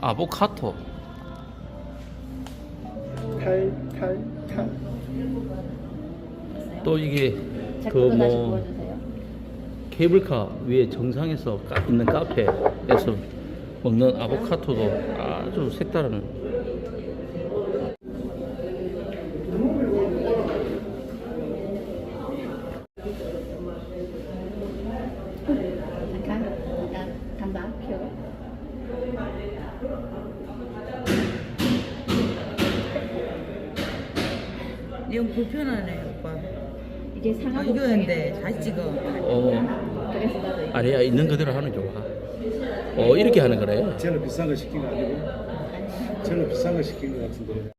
아보카토. 탈. 또 이게 제그 뭐. 케이블카 위에 정상에서 까- 있는 카페에서 먹는 아보카토도 아주 색다른 이건 불편하네 오빠 이게 아, 상하고 이거 근데 다시 찍어 어 그래서 나도 이거 아니야 있는 그대로 하는 게 좋아. 어 이렇게 하는 거래. 쟤는 비싼 거 시킨 거 아니고? 쟤는 비싼 거 시킨 거 같은데.